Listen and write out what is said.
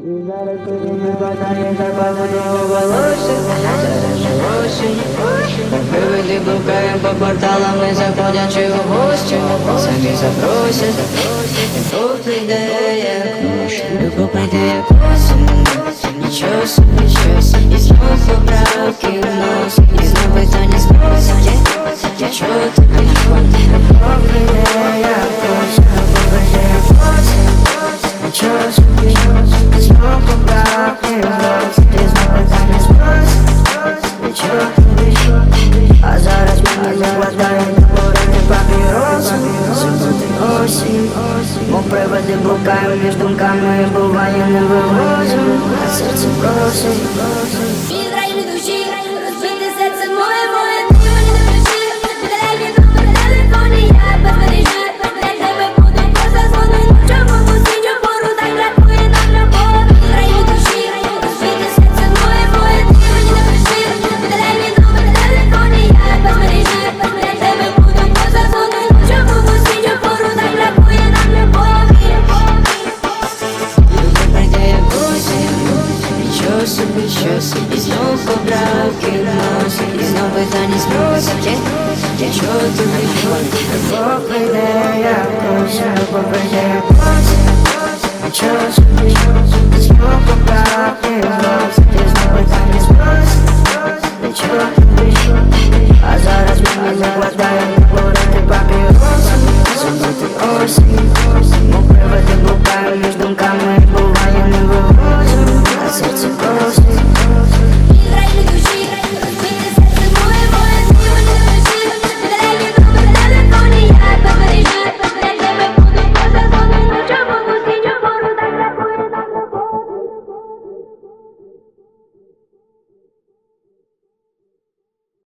Привиди блукаєм по кварталам, не заходячи у гості Самі запросять, любов прийде як ночь Любов прийде як осінь, нічого собі. щось І знов поправки вносить, і знов питання спросять Нічого тобі не хватає, любов прийде як осінь Любов як осінь Нічого а зараз мені не хватає Говорити папіроси, суботи осінь. Приводи блукаю між думками Буває не вивозимо, а серце просить. Він рай душі, Собі щось І знов поправки вносить І знов питання спросять чого ти не хватить Любов прийде як осінь Любов прийде